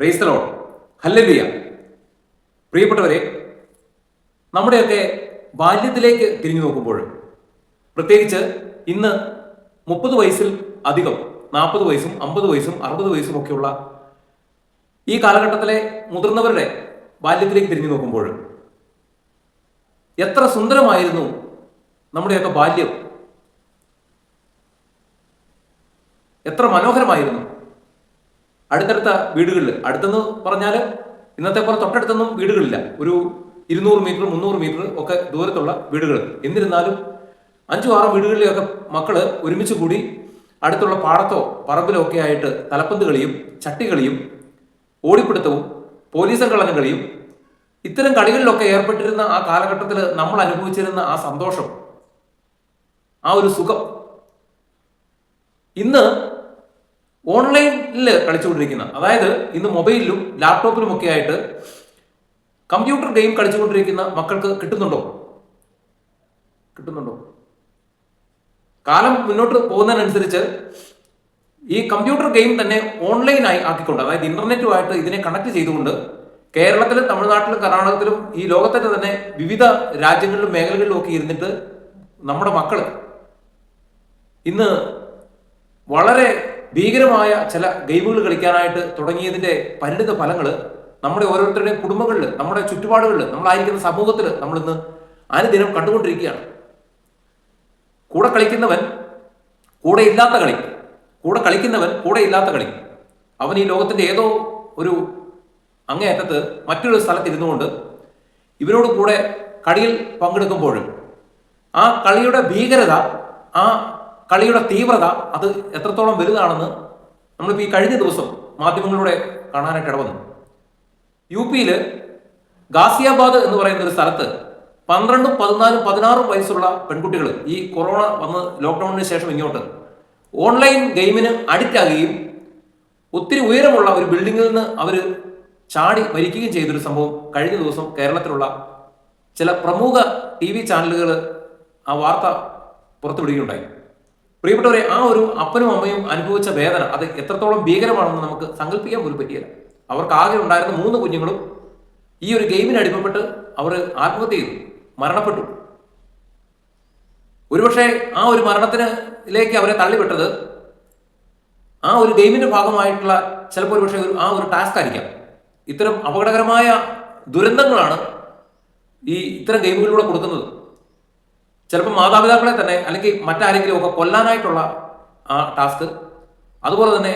പ്രൈസ്തലോ ഹല്ലലിയ. പ്രിയപ്പെട്ടവരെ നമ്മുടെയൊക്കെ ബാല്യത്തിലേക്ക് തിരിഞ്ഞു നോക്കുമ്പോൾ പ്രത്യേകിച്ച് ഇന്ന് മുപ്പത് വയസ്സിൽ അധികം നാൽപ്പത് വയസ്സും അമ്പത് വയസ്സും അറുപത് വയസ്സും ഒക്കെയുള്ള ഈ കാലഘട്ടത്തിലെ മുതിർന്നവരുടെ ബാല്യത്തിലേക്ക് തിരിഞ്ഞു നോക്കുമ്പോൾ എത്ര സുന്ദരമായിരുന്നു നമ്മുടെയൊക്കെ ബാല്യം. എത്ര മനോഹരമായിരുന്നു. അടുത്തടുത്ത വീടുകളിൽ അടുത്തെന്ന് പറഞ്ഞാൽ ഇന്നത്തെ പോലെ തൊട്ടടുത്തൊന്നും വീടുകളില്ല. ഒരു ഇരുന്നൂറ് മീറ്റർ മുന്നൂറ് മീറ്റർ ഒക്കെ ദൂരത്തുള്ള വീടുകൾ എന്നിരുന്നാലും അഞ്ചും ആറും വീടുകളിലെയൊക്കെ മക്കൾ ഒരുമിച്ച് കൂടി അടുത്തുള്ള പാടത്തോ പറമ്പിലോ ഒക്കെ ആയിട്ട് തലപ്പന്ത് കളിയും ചട്ടികളിയും ഓടിപ്പിടുത്തവും പോലീസ് കളഞ്ഞ കളിയും ഇത്തരം കളികളിലൊക്കെ ഏർപ്പെട്ടിരുന്ന ആ കാലഘട്ടത്തിൽ നമ്മൾ അനുഭവിച്ചിരുന്ന ആ സന്തോഷം ആ ഒരു സുഖം. ഇന്ന് ഓൺലൈനിൽ കളിച്ചുകൊണ്ടിരിക്കുന്ന അതായത് ഇന്ന് മൊബൈലിലും ലാപ്ടോപ്പിലും ഒക്കെ ആയിട്ട് കമ്പ്യൂട്ടർ ഗെയിം കളിച്ചുകൊണ്ടിരിക്കുന്ന മക്കൾക്ക് കിട്ടുന്നുണ്ടോ? കിട്ടുന്നുണ്ടോ? കാലം മുന്നോട്ട് പോകുന്നതിനനുസരിച്ച് ഈ കമ്പ്യൂട്ടർ ഗെയിം തന്നെ ഓൺലൈനായി ആക്കിക്കൊണ്ട് അതായത് ഇന്റർനെറ്റുമായിട്ട് ഇതിനെ കണക്ട് ചെയ്തുകൊണ്ട് കേരളത്തിലും തമിഴ്നാട്ടിലും കർണാടകത്തിലും ഈ ലോകത്തിന്റെ തന്നെ വിവിധ രാജ്യങ്ങളിലും മേഖലകളിലും ഒക്കെ ഇരുന്നിട്ട് നമ്മുടെ മക്കൾ ഇന്ന് വളരെ ഭീകരമായ ചില ഗെയിമുകൾ കളിക്കാനായിട്ട് തുടങ്ങിയതിന്റെ പരിണിത ഫലങ്ങൾ നമ്മുടെ ഓരോരുത്തരുടെയും കുടുംബങ്ങളിൽ നമ്മുടെ ചുറ്റുപാടുകളിൽ നമ്മളായിരിക്കുന്ന സമൂഹത്തിൽ നമ്മൾ നമ്മളിന്ന് അനുദിനം കണ്ടുകൊണ്ടിരിക്കുകയാണ്. കൂടെ കളിക്കുന്നവൻ കൂടെ ഇല്ലാത്ത കളി കൂടെ കളിക്കുന്നവൻ കൂടെ ഇല്ലാത്ത കളി. അവൻ ഈ ലോകത്തിന്റെ ഏതോ ഒരു അങ്ങേയറ്റത്ത് മറ്റൊരു സ്ഥലത്ത് ഇരുന്നുകൊണ്ട് ഇവരോട് കൂടെ കളിയിൽ പങ്കെടുക്കുമ്പോഴും ആ കളിയുടെ ഭീകരത ആ കളിയുടെ തീവ്രത അത് എത്രത്തോളം വലുതാണെന്ന് നമ്മളിപ്പോൾ ഈ കഴിഞ്ഞ ദിവസം മാധ്യമങ്ങളിലൂടെ കാണാനായിട്ട് ഇടവന്നു. യു പിയിൽ ഗാസിയാബാദ് എന്ന് പറയുന്ന ഒരു സ്ഥലത്ത് പന്ത്രണ്ടും പതിനാലും പതിനാറും വയസ്സുള്ള പെൺകുട്ടികൾ ഈ കൊറോണ വന്ന് ലോക്ക്ഡൌണിന് ശേഷം ഇങ്ങോട്ട് ഓൺലൈൻ ഗെയിമിന് അഡിക്റ്റ് ആകുകയും ഒത്തിരി ഉയരമുള്ള ഒരു ബിൽഡിങ്ങിൽ നിന്ന് അവർ ചാടി മരിക്കുകയും ചെയ്തൊരു സംഭവം കഴിഞ്ഞ ദിവസം കേരളത്തിലുള്ള ചില പ്രമുഖ ടി വി ചാനലുകൾ ആ വാർത്ത പുറത്തുവിടുകയുണ്ടായി. പ്രിയപ്പെട്ടവരെ ആ ഒരു അപ്പനും അമ്മയും അനുഭവിച്ച വേദന അത് എത്രത്തോളം ഭീകരമാണെന്ന് നമുക്ക് സങ്കല്പിക്കാൻ പോലും പറ്റിയില്ല. അവർക്ക് ആകെ ഉണ്ടായിരുന്ന മൂന്ന് കുഞ്ഞുങ്ങളും ഈ ഒരു ഗെയിമിന് അടിമപ്പെട്ട് അവർ ആത്മഹത്യ ചെയ്തു മരണപ്പെട്ടു. ഒരുപക്ഷെ ആ ഒരു മരണത്തിനിലേക്ക് അവരെ തള്ളിവിട്ടത് ആ ഒരു ഗെയിമിന്റെ ഭാഗമായിട്ടുള്ള ചിലപ്പോൾ ഒരുപക്ഷെ ഒരു ആ ഒരു ടാസ്ക് ആയിരിക്കാം. ഇത്തരം അപകടകരമായ ദുരന്തങ്ങളാണ് ഈ ഇത്തരം ഗെയിമുകളിലൂടെ കൊടുക്കുന്നത്. ചിലപ്പോൾ മാതാപിതാക്കളെ തന്നെ അല്ലെങ്കിൽ മറ്റാരെങ്കിലും ഒക്കെ കൊല്ലാനായിട്ടുള്ള ആ ടാസ്ക്. അതുപോലെ തന്നെ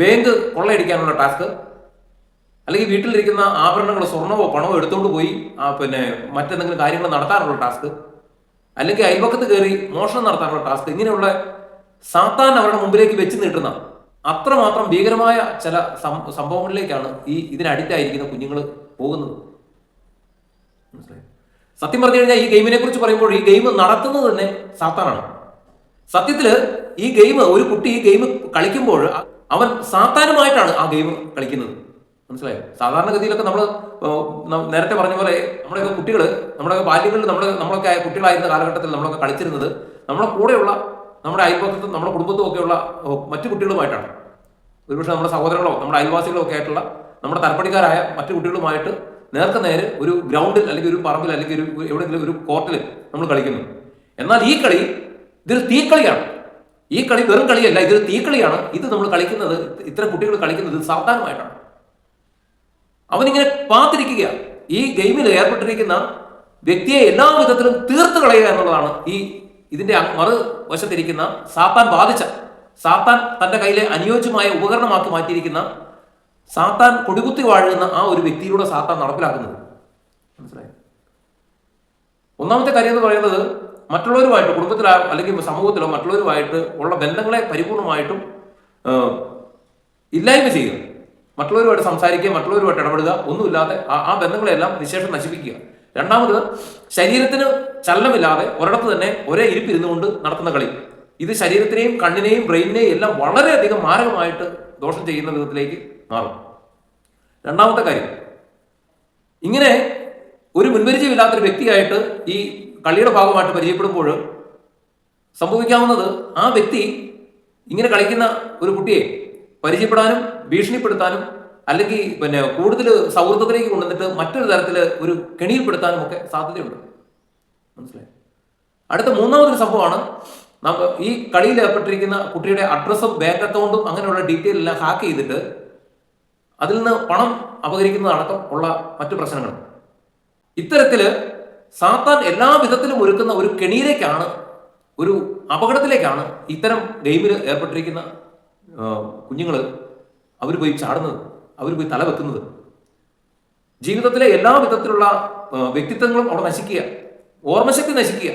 ബാങ്ക് കൊള്ളയടിക്കാനുള്ള ടാസ്ക്. അല്ലെങ്കിൽ വീട്ടിലിരിക്കുന്ന ആഭരണങ്ങൾ സ്വർണമോ പണമോ എടുത്തുകൊണ്ട് പോയി പിന്നെ മറ്റെന്തെങ്കിലും കാര്യങ്ങൾ നടത്താനുള്ള ടാസ്ക്. അല്ലെങ്കിൽ അയൽപക്കത്ത് കയറി മോഷണം നടത്താനുള്ള ടാസ്ക്. ഇങ്ങനെയുള്ള സാത്താൻ അവരുടെ മുമ്പിലേക്ക് വെച്ച് നീട്ടുന്ന അത്രമാത്രം ഭീകരമായ ചില സംഭവങ്ങളിലേക്കാണ് ഈ ഇതിന് കുഞ്ഞുങ്ങൾ പോകുന്നത്. മനസ്സിലായോ? സത്യം പറഞ്ഞു കഴിഞ്ഞാൽ ഈ ഗെയിമിനെ കുറിച്ച് പറയുമ്പോൾ ഈ ഗെയിം നടത്തുന്നത് തന്നെ സാത്താനാണ്. സത്യത്തിൽ ഈ ഗെയിം ഒരു കുട്ടി ഈ ഗെയിം കളിക്കുമ്പോൾ അവൻ സാത്താനുമായിട്ടാണ് ആ ഗെയിം കളിക്കുന്നത്. മനസ്സിലായോ? സാധാരണഗതിയിലൊക്കെ നമ്മൾ നേരത്തെ പറഞ്ഞ പോലെ നമ്മുടെയൊക്കെ കുട്ടികൾ നമ്മുടെ ബാല്യങ്ങളിൽ നമ്മുടെ നമ്മളൊക്കെ കുട്ടികളായിരുന്ന കാലഘട്ടത്തിൽ നമ്മളൊക്കെ കളിച്ചിരുന്നത് നമ്മുടെ കൂടെയുള്ള നമ്മുടെ അയൽപക്കത്തും നമ്മുടെ കുടുംബത്തും ഒക്കെയുള്ള മറ്റു കുട്ടികളുമായിട്ടാണ്. ഒരുപക്ഷെ നമ്മുടെ സഹോദരങ്ങളോ നമ്മുടെ അയൽവാസികളോ ഒക്കെ ആയിട്ടുള്ള നമ്മുടെ തലപ്പടിക്കാരായ മറ്റു കുട്ടികളുമായിട്ട് നേർക്ക് നേരെ ഒരു ഗ്രൗണ്ടിൽ അല്ലെങ്കിൽ ഒരു പറമ്പിൽ അല്ലെങ്കിൽ ഒരു എവിടെയെങ്കിലും ഒരു കോർട്ടിൽ നമ്മൾ കളിക്കുന്നു. എന്നാൽ ഈ കളി ഇതൊരു തീക്കളിയാണ്. ഈ കളി വെറും കളിയല്ല ഇതൊരു തീക്കളിയാണ്. ഇത് നമ്മൾ കളിക്കുന്നത് ഇത്തരം കുട്ടികൾ കളിക്കുന്നത് സാവധാനമായിട്ടാണ്. അവനിങ്ങനെ പാത്തിരിക്കുക. ഈ ഗെയിമിൽ ഏർപ്പെട്ടിരിക്കുന്ന വ്യക്തിയെ എല്ലാ വിധത്തിലും തീർത്ത് കളയുക എന്നുള്ളതാണ് ഈ ഇതിന്റെ മറുവശത്തിരിക്കുന്ന സാത്താൻ ബാധിച്ച സാത്താൻ തന്റെ കയ്യിലെ അനുയോജ്യമായ ഉപകരണമാക്കി മാറ്റിയിരിക്കുന്ന സാത്താൻ കൊടികുത്തി വാഴുന്ന ആ ഒരു വ്യക്തിയിലൂടെ സാത്താൻ നടപ്പിലാക്കുന്നത്. മനസ്സിലായി? ഒന്നാമത്തെ കാര്യം എന്ന് പറയുന്നത് മറ്റുള്ളവരുമായിട്ട് കുടുംബത്തിലോ അല്ലെങ്കിൽ സമൂഹത്തിലോ മറ്റുള്ളവരുമായിട്ട് ഉള്ള ബന്ധങ്ങളെ പരിപൂർണമായിട്ടും ഇല്ലായ്മ ചെയ്യുക. മറ്റുള്ളവരുമായിട്ട് സംസാരിക്കുക മറ്റുള്ളവരുമായിട്ട് ഇടപെടുക ഒന്നുമില്ലാതെ ആ ബന്ധങ്ങളെല്ലാം നിശേഷം നശിപ്പിക്കുക. രണ്ടാമത് ശരീരത്തിന് ചലനമില്ലാതെ ഒരിടത്ത് തന്നെ ഒരേ ഇരിപ്പിരുന്നുകൊണ്ട് നടത്തുന്ന കളി. ഇത് ശരീരത്തിനെയും കണ്ണിനെയും ബ്രെയിനിനെയും എല്ലാം വളരെയധികം മാരകമായിട്ട് ദോഷം ചെയ്യുന്ന വിധത്തിലേക്ക് മാറും. രണ്ടാമത്തെ കാര്യം ഇങ്ങനെ ഒരു മുൻപരിചയമില്ലാത്തൊരു വ്യക്തിയായിട്ട് ഈ കളിയുടെ ഭാഗമായിട്ട് പരിചയപ്പെടുമ്പോൾ സംഭവിക്കാവുന്നത് ആ വ്യക്തി ഇങ്ങനെ കളിക്കുന്ന ഒരു കുട്ടിയെ പരിചയപ്പെടാനും ഭീഷണിപ്പെടുത്താനും അല്ലെങ്കിൽ പിന്നെ കൂടുതൽ സൗഹൃദത്തിലേക്ക് കൊണ്ടുവന്നിട്ട് മറ്റൊരു തരത്തിൽ ഒരു കെണിയിൽപ്പെടുത്താനും ഒക്കെ സാധ്യതയുണ്ട്. മനസ്സിലായി? അടുത്ത മൂന്നാമതൊരു സംഭവമാണ് ഈ കളിയിൽ ഏർപ്പെട്ടിരിക്കുന്ന കുട്ടിയുടെ അഡ്രസ്സും ബാങ്ക് അക്കൗണ്ടും അങ്ങനെയുള്ള ഡീറ്റെയിൽ എല്ലാം ഹാക്ക് ചെയ്തിട്ട് അതിൽ നിന്ന് പണം അപകരിക്കുന്നതടക്കം ഉള്ള മറ്റു പ്രശ്നങ്ങൾ. ഇത്തരത്തിൽ സാത്താൻ എല്ലാ വിധത്തിലും ഒരുക്കുന്ന ഒരു കെണിയിലേക്കാണ് ഒരു അപകടത്തിലേക്കാണ് ഇത്തരം ഗെയിമിൽ ഏർപ്പെട്ടിരിക്കുന്ന കുഞ്ഞുങ്ങൾ അവർ പോയി ചാടുന്നത് അവർ പോയി തല വെക്കുന്നത്. ജീവിതത്തിലെ എല്ലാ വിധത്തിലുള്ള വ്യക്തിത്വങ്ങളും അവിടെ നശിക്കുക ഓർമ്മശക്തി നശിക്കുക.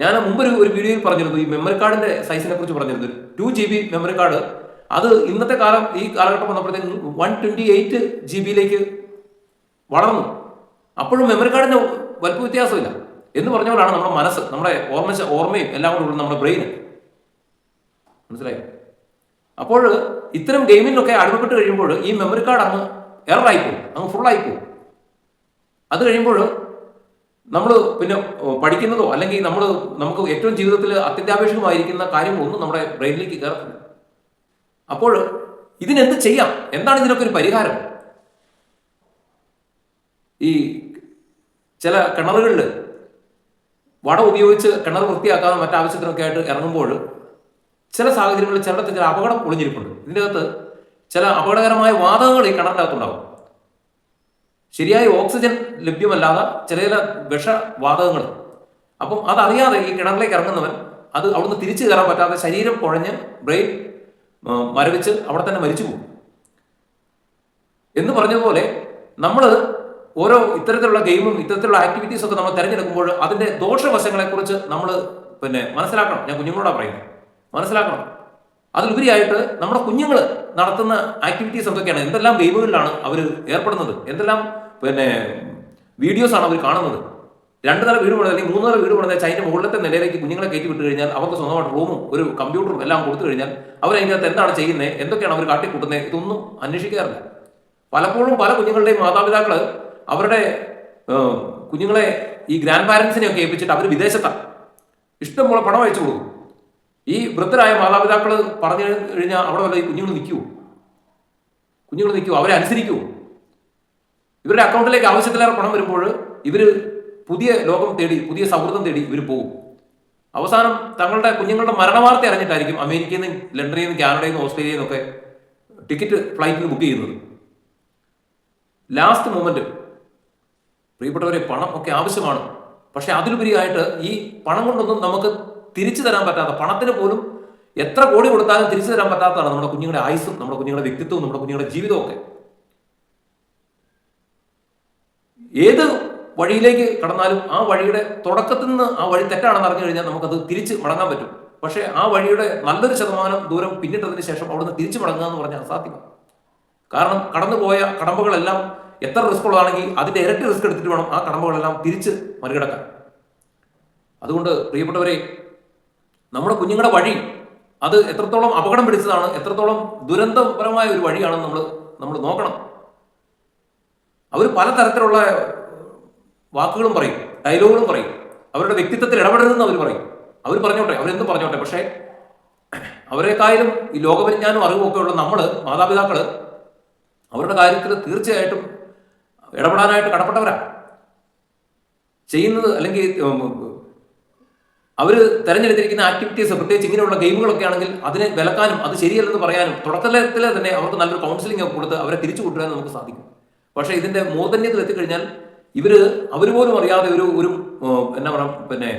ഞാൻ മുമ്പ് ഒരു വീഡിയോയിൽ പറഞ്ഞിരുന്നു ഈ മെമ്മറി കാർഡിന്റെ സൈസിനെ കുറിച്ച് പറഞ്ഞിരുന്നു. Two G B memory card അത് ഇന്നത്തെ കാലം ഈ കാലഘട്ടം വന്നപ്പോഴത്തേക്കും വൺ ട്വന്റി എയ്റ്റ് ജി ബിയിലേക്ക് വളർന്നു. അപ്പോഴും മെമ്മറി കാർഡിന് വലിപ്പ വ്യത്യാസമില്ല. എന്ന് പറഞ്ഞ നമ്മുടെ മനസ്സ് നമ്മുടെ ഓർമ്മ ഓർമ്മയും എല്ലാം കൂടെ നമ്മുടെ ബ്രെയിൻ മനസ്സിലായി? അപ്പോൾ ഇത്തരം ഗെയിമിനൊക്കെ അടിമപ്പെട്ട് കഴിയുമ്പോൾ ഈ മെമ്മറി കാർഡ് അങ്ങ് എററായിപ്പോകും അങ്ങ് ഫുൾ പോകും അത് കഴിയുമ്പോൾ നമ്മൾ പിന്നെ പഠിക്കുന്നതോ അല്ലെങ്കിൽ നമ്മൾ നമുക്ക് ഏറ്റവും ജീവിതത്തിൽ അത്യന്താപേക്ഷികമായിരിക്കുന്ന കാര്യങ്ങളൊന്നും നമ്മുടെ ബ്രെയിനിലേക്ക് കയറത്തില്ല. അപ്പോൾ ഇതിനെന്ത് ചെയ്യാം? എന്താണ് ഇതിനൊക്കെ ഒരു പരിഹാരം? ഈ ചില കിണറുകളിൽ വട ഉപയോഗിച്ച് കിണർ വൃത്തിയാക്കാതെ മറ്റാവശ്യത്തിനൊക്കെ ആയിട്ട് ഇറങ്ങുമ്പോൾ ചില സാഹചര്യങ്ങളിൽ ചിലയിടത്ത് ചില അപകടം ഒളിഞ്ഞിരിപ്പുണ്ട്. ഇതിന്റെ അകത്ത് ചില അപകടകരമായ വാതകങ്ങൾ ഈ കിണറിന്റെ അകത്തുണ്ടാകും ശരിയായ ഓക്സിജൻ ലഭ്യമല്ലാതെ ചില ചില വിഷവാതകങ്ങൾ. അപ്പം അതറിയാതെ ഈ കിണറിലേക്ക് ഇറങ്ങുന്നവൻ അത് അവിടുന്ന് തിരിച്ചു കയറാൻ പറ്റാതെ ശരീരം കുഴഞ്ഞ് ബ്രെയിൻ മരവിച്ച് അവിടെ തന്നെ മരിച്ചു പോകും. എന്ന് പറഞ്ഞതുപോലെ നമ്മൾ ഓരോ ഇത്തരത്തിലുള്ള ഗെയിമും ഇത്തരത്തിലുള്ള ആക്ടിവിറ്റീസ് ഒക്കെ നമ്മൾ തിരഞ്ഞെടുക്കുമ്പോൾ അതിന്റെ ദോഷവശങ്ങളെ കുറിച്ച് നമ്മൾ പിന്നെ മനസ്സിലാക്കണം. ഞാൻ കുഞ്ഞുങ്ങളോടാ പറയുന്നത്. മനസ്സിലാക്കണം. അതിലുപരിയായിട്ട് നമ്മുടെ കുഞ്ഞുങ്ങൾ നടത്തുന്ന ആക്ടിവിറ്റീസ് എന്തൊക്കെയാണ്? എന്തെല്ലാം ഗെയിമുകളിലാണ് അവർ ഏർപ്പെടുന്നത്? എന്തെല്ലാം പിന്നെ വീഡിയോസ് ആണ് അവർ കാണുന്നത്. രണ്ട് നില വീട് പണിത് അല്ലെങ്കിൽ മൂന്ന് നില വീട് പണിത് അതിന്റെ മുകളിലത്തെ നിലയിലേക്ക് കുഞ്ഞുങ്ങളെ കയറ്റി വിട്ട് കഴിഞ്ഞാൽ അവർക്ക് സ്വന്തമായിട്ട് റൂമും ഒരു കമ്പ്യൂട്ടറും എല്ലാം കൊടുത്തു കഴിഞ്ഞാൽ അവർ അതിന്റെ എന്താണ് ചെയ്യുന്നത് എന്തൊക്കെയാണ് അവർ കാട്ടിക്കൂട്ടുന്നത് ഇതൊന്നും അന്വേഷിക്കാറില്ല. പലപ്പോഴും പല കുഞ്ഞുങ്ങളുടെയും മാതാപിതാക്കൾ അവരുടെ കുഞ്ഞുങ്ങളെ ഈ ഗ്രാൻഡ് പാരൻസിനെ ഒക്കെ ഏൽപ്പിച്ചിട്ട് അവർ വിദേശത്താണ് ഇഷ്ടംപോലെ പണം അയച്ചു കൊടുക്കും. ഈ വൃദ്ധരായ മാതാപിതാക്കൾ പറഞ്ഞു കഴിഞ്ഞാൽ അവിടെ വല്ല ഈ കുഞ്ഞുങ്ങൾ നിൽക്കുമോ കുഞ്ഞുങ്ങൾ നിൽക്കുമോ അവരെ അനുസരിക്കുമോ ഇവരുടെ അക്കൗണ്ടിലേക്ക് ആവശ്യത്തിലേറെ പണം വരുമ്പോൾ ഇവർ പുതിയ ലോകം തേടി പുതിയ സൗഹൃദം തേടി ഇവർ പോകും. അവസാനം തങ്ങളുടെ കുഞ്ഞുങ്ങളുടെ മരണവാർത്ത അറിഞ്ഞിട്ടായിരിക്കും അമേരിക്കയിൽ നിന്ന് ലണ്ടനിൽ നിന്ന് കാനഡയിൽ നിന്ന് ഓസ്ട്രേലിയയിൽ നിന്നൊക്കെ ടിക്കറ്റ് ഫ്ലൈറ്റിന് ബുക്ക് ചെയ്യുന്നത്. ലാസ്റ്റ് മൊമെന്റ് പ്രിയപ്പെട്ടവരെ പണം ഒക്കെ ആവശ്യമാണ്. പക്ഷെ അതിലുപരിയായിട്ട് ഈ പണം കൊണ്ടൊന്നും നമുക്ക് തിരിച്ചു തരാൻ പറ്റാത്ത പണത്തിന് പോലും എത്ര കോടി കൊടുത്താലും തിരിച്ചു തരാൻ പറ്റാത്തതാണ് നമ്മുടെ കുഞ്ഞുങ്ങളുടെ ആയുസ്സും നമ്മുടെ കുഞ്ഞുങ്ങളുടെ വ്യക്തിത്വവും നമ്മുടെ കുഞ്ഞുങ്ങളുടെ ജീവിതവും ഒക്കെ. ഏത് വഴിയിലേക്ക് കടന്നാലും ആ വഴിയുടെ തുടക്കത്തിൽ നിന്ന് ആ വഴി തെറ്റാണെന്ന് അറിഞ്ഞു കഴിഞ്ഞാൽ നമുക്കത് തിരിച്ച് മടങ്ങാൻ പറ്റും. പക്ഷേ ആ വഴിയുടെ നല്ലൊരു ശതമാനം ദൂരം പിന്നിട്ടതിന് ശേഷം അവിടുന്ന് തിരിച്ചു മടങ്ങുക എന്ന് പറഞ്ഞാൽ അസാധ്യമാണ് കാരണം കടന്നുപോയ കടമ്പകളെല്ലാം എത്ര റിസ്ക് ഉള്ളതാണെങ്കിൽ അതിന്റെ ഇരട്ടി റിസ്ക് എടുത്തിട്ട് വേണം ആ കടമ്പകളെല്ലാം തിരിച്ച് മറികടക്കാൻ. അതുകൊണ്ട് പ്രിയപ്പെട്ടവരെ നമ്മുടെ കുഞ്ഞുങ്ങളുടെ വഴി അത് എത്രത്തോളം അപകടം പിടിച്ചതാണ് എത്രത്തോളം ദുരന്തപരമായ ഒരു വഴിയാണെന്ന് നമ്മൾ നമ്മൾ നോക്കണം. അവർ പലതരത്തിലുള്ള വാക്കുകളും പറയും ഡയലോഗുകളും പറയും. അവരുടെ വ്യക്തിത്വത്തിൽ ഇടപെടരുതെന്ന് അവർ പറയും. അവർ പറഞ്ഞോട്ടെ അവരെന്തും പറഞ്ഞോട്ടെ. പക്ഷേ അവരെക്കായാലും ഈ ലോകപരിജ്ഞാനം അറിവുമൊക്കെ ഉള്ള നമ്മൾ മാതാപിതാക്കൾ അവരുടെ കാര്യത്തിൽ തീർച്ചയായിട്ടും ഇടപെടാനായിട്ട് കടപ്പെട്ടവരാ. ചെയ്യുന്നത് അല്ലെങ്കിൽ അവർ തെരഞ്ഞെടുത്തിരിക്കുന്ന ആക്ടിവിറ്റീസ് പ്രത്യേകിച്ച് ഇങ്ങനെയുള്ള ഗെയിമുകളൊക്കെ ആണെങ്കിൽ അതിനെ വിലക്കാനും അത് ശരിയല്ലെന്ന് പറയാനും തുടക്കത്തിലെ തന്നെ അവർക്ക് നല്ലൊരു കൗൺസിലിംഗ് ഒക്കെ കൊടുത്ത് അവരെ തിരിച്ചു കൊണ്ടുവരാൻ നമുക്ക് സാധിക്കും. പക്ഷേ ഇതിന്റെ മൂർധന്യത്തിൽ എത്തിക്കഴിഞ്ഞാൽ ഇവർ അവർ പോലും അറിയാതെ ഒരു ഒരു എന്നാ പറയാ പിന്നെ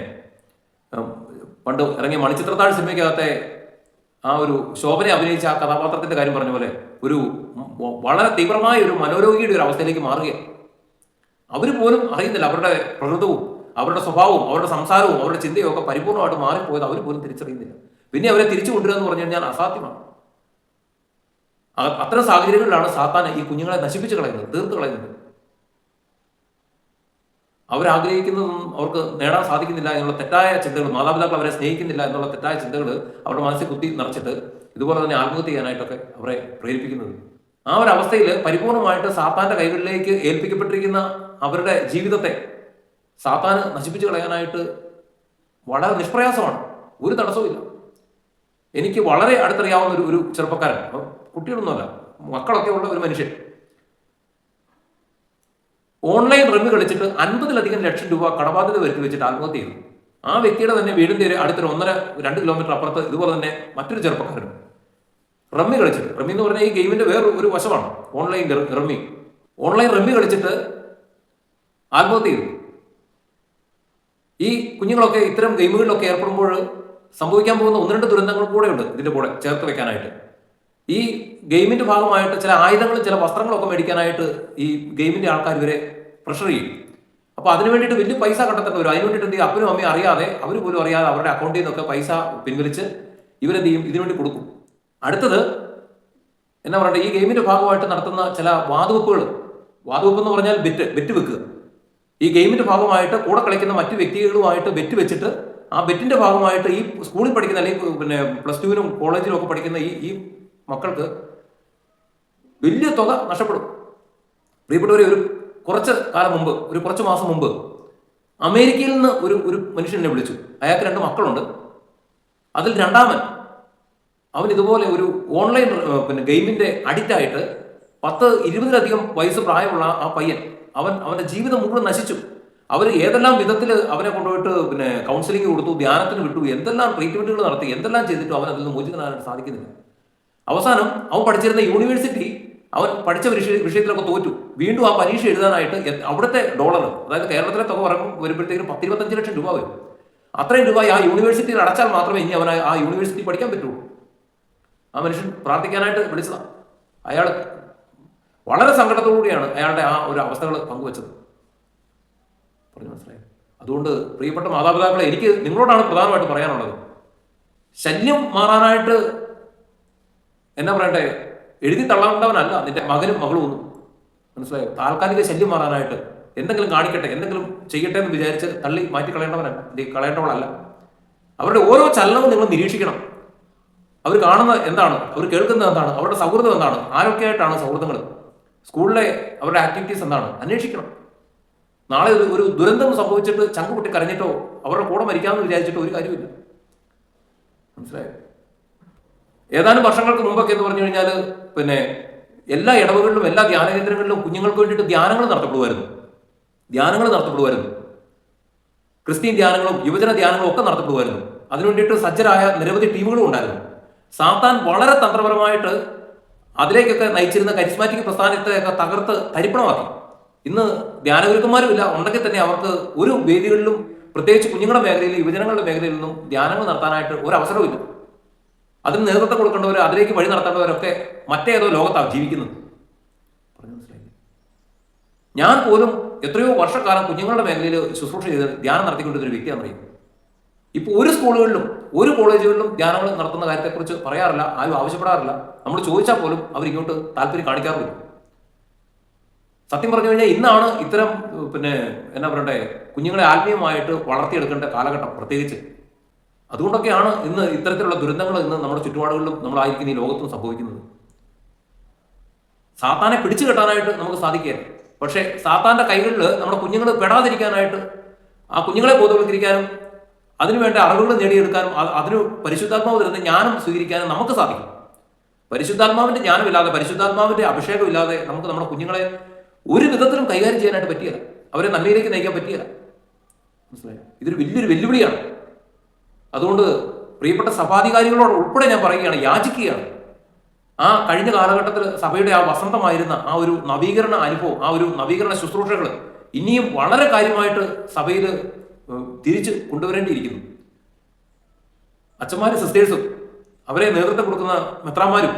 പണ്ട് ഇറങ്ങിയ മണിച്ചിത്രത്താഴ് സിനിമയ്ക്കകത്തെ ആ ഒരു ശോഭനെ അഭിനയിച്ച ആ കഥാപാത്രത്തിന്റെ കാര്യം പറഞ്ഞ പോലെ ഒരു വളരെ തീവ്രമായ ഒരു മനോരോഗിയുടെ ഒരു അവസ്ഥയിലേക്ക് മാറുകയാണ്. അവർ പോലും അറിയുന്നില്ല അവരുടെ പ്രകൃതവും അവരുടെ സ്വഭാവവും അവരുടെ സംസാരവും അവരുടെ ചിന്തയും ഒക്കെ പരിപൂർണമായിട്ട് മാറിപ്പോയത് അവർ പോലും തിരിച്ചറിയുന്നില്ല. പിന്നെ അവരെ തിരിച്ചു കൊണ്ടുവരിക എന്ന് പറഞ്ഞു കഴിഞ്ഞാൽ അസാധ്യമാണ്. അത്തരം സാഹചര്യങ്ങളിലാണ് സാത്താൻ ഈ കുഞ്ഞുങ്ങളെ നശിപ്പിച്ചു കളയുന്നത് തീർത്ത് കളയുന്നത്. അവരാഗ്രഹിക്കുന്നതൊന്നും അവർക്ക് നേടാൻ സാധിക്കുന്നില്ല എന്നുള്ള തെറ്റായ ചിന്തകൾ മാതാപിതാക്കൾ അവരെ സ്നേഹിക്കുന്നില്ല എന്നുള്ള തെറ്റായ ചിന്തകൾ അവരുടെ മനസ്സിൽ കുത്തി നിറച്ചിട്ട് ഇതുപോലെ തന്നെ ആത്മഹത്യ ചെയ്യാനായിട്ടൊക്കെ അവരെ പ്രേരിപ്പിക്കുന്നത്. ആ ഒരു അവസ്ഥയിൽ പരിപൂർണമായിട്ട് സാത്താന്റെ കൈകളിലേക്ക് ഏൽപ്പിക്കപ്പെട്ടിരിക്കുന്ന അവരുടെ ജീവിതത്തെ സാത്താന് നശിപ്പിച്ചു കളയാനായിട്ട് വളരെ നിഷ്പ്രയാസമാണ്. ഒരു തടസ്സവും എനിക്ക് വളരെ അടുത്തറിയാവുന്ന ഒരു ഒരു ചെറുപ്പക്കാരൻ. കുട്ടികളൊന്നുമല്ല മക്കളൊക്കെ ഉള്ള ഒരു മനുഷ്യൻ. ഓൺലൈൻ റമ്മി കളിച്ചിട്ട് അൻപതിലധികം ലക്ഷം രൂപ കടബാധ്യത വരുത്തി വെച്ചിട്ട് ആത്മഹത്യ ചെയ്തു. ആ വ്യക്തിയുടെ തന്നെ വീടിന്റെ ഒരു അടുത്തൊരു ഒന്നര രണ്ട് കിലോമീറ്റർ അപ്പുറത്ത് ഇതുപോലെ തന്നെ മറ്റൊരു ചെറുപ്പക്കാരൻ റമ്മി കളിച്ചിട്ട് റമ്മി എന്ന് പറഞ്ഞാൽ ഈ ഗെയിമിന്റെ വേറെ ഒരു വശമാണ് ഓൺലൈൻ റമ്മി ഓൺലൈൻ റമ്മി കളിച്ചിട്ട് ആത്മഹത്യ ചെയ്തു. ഈ കുഞ്ഞുങ്ങളൊക്കെ ഇത്തരം ഗെയിമുകളിലൊക്കെ ഏർപ്പെടുമ്പോൾ സംഭവിക്കാൻ പോകുന്ന ഒന്ന് രണ്ട് ദുരന്തങ്ങൾ കൂടെ ഉണ്ട് ഇതിന്റെ കൂടെ ചേർത്ത് വെക്കാനായിട്ട്. ഈ ഗെയിമിന്റെ ഭാഗമായിട്ട് ചില ആയുധങ്ങളും ചില വസ്ത്രങ്ങളൊക്കെ മേടിക്കാനായിട്ട് ഈ ഗെയിമിന്റെ ആൾക്കാർ ഇവരെ പ്രഷർ ചെയ്യും. അപ്പൊ അതിനു വേണ്ടിയിട്ട് വലിയ പൈസ കണ്ടെത്തേണ്ടി വരും. അതിന് വേണ്ടിയിട്ട് അപ്പനും അമ്മയും അറിയാതെ അവർ പോലും അറിയാതെ അവരുടെ അക്കൗണ്ടിൽ നിന്നൊക്കെ പൈസ പിൻവലിച്ച് ഇവരെന്ത് ചെയ്യും? ഇതിനുവേണ്ടി കൊടുക്കും. അടുത്തത് എന്നാ പറയട്ടെ ഈ ഗെയിമിന്റെ ഭാഗമായിട്ട് നടത്തുന്ന ചില വാതുവെപ്പുകൾ. വാതുവെപ്പ് എന്ന് പറഞ്ഞാൽ ബെറ്റ് ബെറ്റ് വെക്കുക ഈ ഗെയിമിന്റെ ഭാഗമായിട്ട് കൂടെ കളിക്കുന്ന മറ്റു വ്യക്തികളുമായിട്ട് ബെറ്റ് വെച്ചിട്ട് ആ ബെറ്റിന്റെ ഭാഗമായിട്ട് ഈ സ്കൂളിൽ പഠിക്കുന്ന അല്ലെങ്കിൽ പിന്നെ പ്ലസ് ടുവിനും കോളേജിലും ഒക്കെ പഠിക്കുന്ന ഈ ഈ മക്കൾക്ക് വലിയ തുക നഷ്ടപ്പെടും. പ്രിയപ്പെട്ടവരെ ഒരു കുറച്ച് കാലം മുമ്പ് ഒരു കുറച്ച് മാസം മുമ്പ് അമേരിക്കയിൽ നിന്ന് ഒരു ഒരു മനുഷ്യനെ വിളിച്ചു. അയാൾക്ക് രണ്ട് മക്കളുണ്ട്. അതിൽ രണ്ടാമൻ അവൻ ഇതുപോലെ ഒരു ഓൺലൈൻ പിന്നെ ഗെയിമിന്റെ അഡിക്റ്റ് ആയിട്ട് പത്ത് ഇരുപതിലധികം വയസ്സ് പ്രായമുള്ള ആ പയ്യൻ അവൻ അവന്റെ ജീവിതം മുഴുവൻ നശിച്ചു. അവർ ഏതെല്ലാം വിധത്തിൽ അവനെ കൊണ്ടുപോയിട്ട് പിന്നെ കൗൺസിലിംഗ് കൊടുത്തു ധ്യാനത്തിന് വിട്ടു എന്തെല്ലാം ട്രീറ്റ്മെന്റുകൾ നടത്തി എന്തെല്ലാം ചെയ്തിട്ടും അവൻ അതിൽ നിന്ന് മോചിതനാകാൻ സാധിക്കുന്നില്ല. അവസാനം അവൻ പഠിച്ചിരുന്ന യൂണിവേഴ്സിറ്റി അവൻ പഠിച്ച വിഷയ വിഷയത്തിലൊക്കെ തോറ്റു. വീണ്ടും ആ പരീക്ഷ എഴുതാനായിട്ട് അവിടുത്തെ ഡോളർ അതായത് കേരളത്തിലെ തുക വരുമ്പോഴത്തേക്കും പത്തിരുപത്തഞ്ച് ലക്ഷം രൂപ വരും. അത്രയും രൂപ ആ യൂണിവേഴ്സിറ്റിയിൽ അടച്ചാൽ മാത്രമേ ഇനി അവൻ ആ യൂണിവേഴ്സിറ്റി പഠിക്കാൻ പറ്റുള്ളൂ. ആ മനുഷ്യൻ പ്രാർത്ഥിക്കാനായിട്ട് വിളിച്ചതാണ് അയാൾ വളരെ സങ്കടത്തോടുകൂടിയാണ് അയാളുടെ ആ ഒരു അവസ്ഥകൾ പങ്കുവച്ചത്. പറഞ്ഞു മനസ്സിലായി? അതുകൊണ്ട് പ്രിയപ്പെട്ട മാതാപിതാക്കളെ എനിക്ക് നിങ്ങളോടാണ് പ്രധാനമായിട്ട് പറയാനുള്ളത്. ശല്യം മാറാനായിട്ട് എന്നാ പറയട്ടെ? എഴുതി തള്ളാണ്ടവനല്ല നിന്റെ മകനും മകളും ഒന്നും. മനസ്സിലായോ? താൽക്കാലിക ശല്യം മാറാനായിട്ട് എന്തെങ്കിലും കാണിക്കട്ടെ എന്തെങ്കിലും ചെയ്യട്ടെ എന്ന് വിചാരിച്ച് തള്ളി മാറ്റി കളയേണ്ടവനല്ല കളയേണ്ടവളല്ല. അവരുടെ ഓരോ ചലനവും നിങ്ങൾ നിരീക്ഷിക്കണം. അവർ കാണുന്നത് എന്താണ്? അവർ കേൾക്കുന്നത് എന്താണ്? അവരുടെ സൗഹൃദം എന്താണ്? ആരൊക്കെയായിട്ടാണ് സൗഹൃദങ്ങൾ? സ്കൂളിലെ അവരുടെ ആക്ടിവിറ്റീസ് എന്താണ്? അന്വേഷിക്കണം. നാളെ ഒരു ഒരു ദുരന്തം സംഭവിച്ചിട്ട് ചങ്കുപൊട്ടി കരഞ്ഞിട്ടോ അവരുടെ കൂടെ മരിക്കാമെന്ന് വിചാരിച്ചിട്ടോ ഒരു കാര്യമില്ല മനസ്സിലായോ? ഏതാനും വർഷങ്ങൾക്ക് മുമ്പൊക്കെ എന്ന് പറഞ്ഞു കഴിഞ്ഞാൽ പിന്നെ എല്ലാ ഇടവുകളിലും എല്ലാ ധ്യാന കേന്ദ്രങ്ങളിലും കുഞ്ഞുങ്ങൾക്ക് വേണ്ടിയിട്ട് ധ്യാനങ്ങൾ നടത്തപ്പെടുമായിരുന്നു. ധ്യാനങ്ങൾ നടത്തപ്പെടുമായിരുന്നു. ക്രിസ്ത്യൻ ധ്യാനങ്ങളും യുവജന ധ്യാനങ്ങളും ഒക്കെ നടത്തപ്പെടുമായിരുന്നു. അതിനുവേണ്ടിയിട്ട് സജ്ജരായ നിരവധി ടീമുകളും ഉണ്ടായിരുന്നു. സാത്താൻ വളരെ തന്ത്രപരമായിട്ട് അതിലേക്കൊക്കെ നയിച്ചിരുന്ന കരിസ്മാറ്റിക് പ്രസ്ഥാനത്തെയൊക്കെ തകർത്ത് തരിപ്പണമാക്കി. ഇന്ന് ധ്യാനഗുരുക്കന്മാരുമില്ല ഉണ്ടെങ്കിൽ തന്നെ അവർക്ക് ഒരു വേദികളിലും പ്രത്യേകിച്ച് കുഞ്ഞുങ്ങളുടെ മേഖലയിൽ യുവജനങ്ങളുടെ മേഖലയിൽ നിന്നും ധ്യാനങ്ങൾ നടത്താനായിട്ട് ഒരു അവസരവുമില്ല. അതിന് നേതൃത്വം കൊടുക്കേണ്ടവർ അതിലേക്ക് വഴി നടത്തേണ്ടവരൊക്കെ മറ്റേതോ ലോകത്താണ് ജീവിക്കുന്നത്. ഞാൻ പോലും എത്രയോ വർഷക്കാലം കുഞ്ഞുങ്ങളുടെ മേഖലയിൽ ശുശ്രൂഷ ചെയ്ത് ധ്യാനം നടത്തിക്കൊണ്ടിരുന്ന ഒരു വ്യക്തിയാണെന്ന് അറിയും. ഇപ്പോൾ ഒരു സ്കൂളുകളിലും ഒരു കോളേജുകളിലും ധ്യാനങ്ങൾ നടത്തുന്ന കാര്യത്തെക്കുറിച്ച് പറയാറില്ല ആരും ആവശ്യപ്പെടാറില്ല. നമ്മൾ ചോദിച്ചാൽ പോലും അവർ ഇങ്ങോട്ട് താല്പര്യം കാണിക്കാറില്ല സത്യം പറഞ്ഞു കഴിഞ്ഞാൽ ഇന്നാണ് ഇത്തരം പിന്നെ എന്നാ പറയണ്ടേ കുഞ്ഞുങ്ങളെ ആത്മീയമായിട്ട് വളർത്തിയെടുക്കേണ്ട കാലഘട്ടം പ്രത്യേകിച്ച്. അതുകൊണ്ടൊക്കെയാണ് ഇന്ന് ഇത്തരത്തിലുള്ള ദുരന്തങ്ങൾ ഇന്ന് നമ്മുടെ ചുറ്റുപാടുകളിലും നമ്മളായിരിക്കുന്ന ഈ ലോകത്തും സംഭവിക്കുന്നത്. സാത്താനെ പിടിച്ചു കെട്ടാനായിട്ട് നമുക്ക് സാധിക്കുക പക്ഷേ സാത്താന്റെ കൈകളിൽ നമ്മുടെ കുഞ്ഞുങ്ങൾ പെടാതിരിക്കാനായിട്ട് ആ കുഞ്ഞുങ്ങളെ ബോധവൽക്കരിക്കാനും അതിനുവേണ്ട അറിവുകൾ നേടിയെടുക്കാനും അത് അതിന് പരിശുദ്ധാത്മാവ് തരുന്ന ജ്ഞാനം സ്വീകരിക്കാനും നമുക്ക് സാധിക്കും. പരിശുദ്ധാത്മാവിന്റെ ജ്ഞാനമില്ലാതെ പരിശുദ്ധാത്മാവിന്റെ അഭിഷേകം ഇല്ലാതെ നമുക്ക് നമ്മുടെ കുഞ്ഞുങ്ങളെ ഒരു വിധത്തിലും കൈകാര്യം ചെയ്യാനായിട്ട് പറ്റിയല്ല. അവരെ നന്മയിലേക്ക് നയിക്കാൻ പറ്റിയല്ല. മനസ്സിലായോ? ഇതൊരു വലിയൊരു വെല്ലുവിളിയാണ്. അതുകൊണ്ട് പ്രിയപ്പെട്ട സഭാധികാരികളോട് ഉൾപ്പെടെ ഞാൻ പറയുകയാണ് യാചിക്കുകയാണ്. ആ കഴിഞ്ഞ കാലഘട്ടത്തിൽ സഭയുടെ ആ വസന്തമായിരുന്ന ആ ഒരു നവീകരണ അനുഭവം ആ ഒരു നവീകരണ ശുശ്രൂഷകൾ ഇനിയും വളരെ കാര്യമായിട്ട് സഭയിൽ തിരിച്ച് കൊണ്ടുവരേണ്ടിയിരിക്കുന്നു. അച്ഛന്മാരും സിസ്റ്റേഴ്സും അവരെ നേതൃത്വം കൊടുക്കുന്ന മെത്രാന്മാരും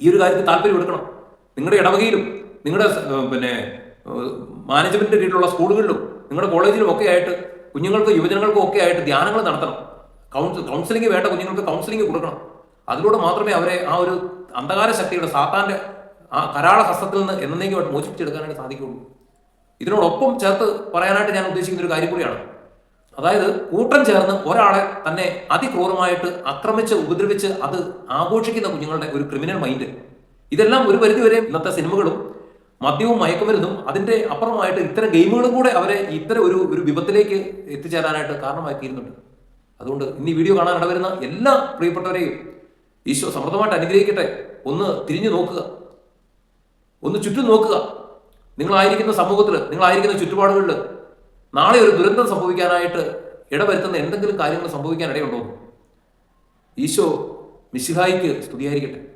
ഈ ഒരു കാര്യത്തിൽ താല്പര്യം എടുക്കണം. നിങ്ങളുടെ ഇടവകയിലും നിങ്ങളുടെ പിന്നെ മാനേജ്മെന്റിന്റെ കീഴിലുള്ള സ്കൂളുകളിലും നിങ്ങളുടെ കോളേജിലും ഒക്കെ ആയിട്ട് കുഞ്ഞുങ്ങൾക്കും യുവജനങ്ങൾക്കും ഒക്കെ ആയിട്ട് ധ്യാനങ്ങൾ നടത്തണം. കൗൺസിൽ കൗൺസിലിംഗ് വേണ്ട കുഞ്ഞുങ്ങൾക്ക് കൗൺസിലിംഗ് കൊടുക്കണം. അതിലൂടെ മാത്രമേ അവരെ ആ ഒരു അന്ധകാര ശക്തിയുടെ സാത്താന്റെ ആ കരാള ഹസ്തത്തിൽ നിന്ന് എന്നേക്കുമായിട്ട് മോചിപ്പിച്ചെടുക്കാനായിട്ട് സാധിക്കുകയുള്ളൂ. ഇതിനോടൊപ്പം ചേർത്ത് പറയാനായിട്ട് ഞാൻ ഉദ്ദേശിക്കുന്ന ഒരു കാര്യം കൂടിയാണ്. അതായത് കൂട്ടം ചേർന്ന് ഒരാളെ തന്നെ അതിക്രൂരമായിട്ട് ആക്രമിച്ച് ഉപദ്രവിച്ച് അത് ആഘോഷിക്കുന്ന കുഞ്ഞുങ്ങളുടെ ഒരു ക്രിമിനൽ മൈൻഡ് ഇതെല്ലാം ഒരു പരിധിവരെ ഇന്നത്തെ സിനിമകളും മദ്യവും മയക്കുമരുന്നും അതിന്റെ അപ്പുറമായിട്ട് ഇത്തരം ഗെയിമുകളും കൂടെ അവരെ ഇത്തരം ഒരു ഒരു വിപത്തിലേക്ക് എത്തിച്ചേരാനായിട്ട് കാരണമായി തീരുന്നുണ്ട് അതുകൊണ്ട് ഇന്ന് ഈ വീഡിയോ കാണാൻ ഇടവരുന്ന എല്ലാ പ്രിയപ്പെട്ടവരെയും ഈശോ സമൃദ്ധമായിട്ട് അനുഗ്രഹിക്കട്ടെ. ഒന്ന് തിരിഞ്ഞു നോക്കുക. ഒന്ന് ചുറ്റും നോക്കുക. നിങ്ങളായിരിക്കുന്ന സമൂഹത്തിൽ നിങ്ങളായിരിക്കുന്ന ചുറ്റുപാടുകളിൽ നാളെ ഒരു ദുരന്തം സംഭവിക്കാനായിട്ട് ഇടവരുത്തുന്ന എന്തെങ്കിലും കാര്യങ്ങൾ സംഭവിക്കാൻ ഇടയുണ്ടോ? ഈശോ മിശിഹായിക്ക് സ്തുതിയായിരിക്കട്ടെ.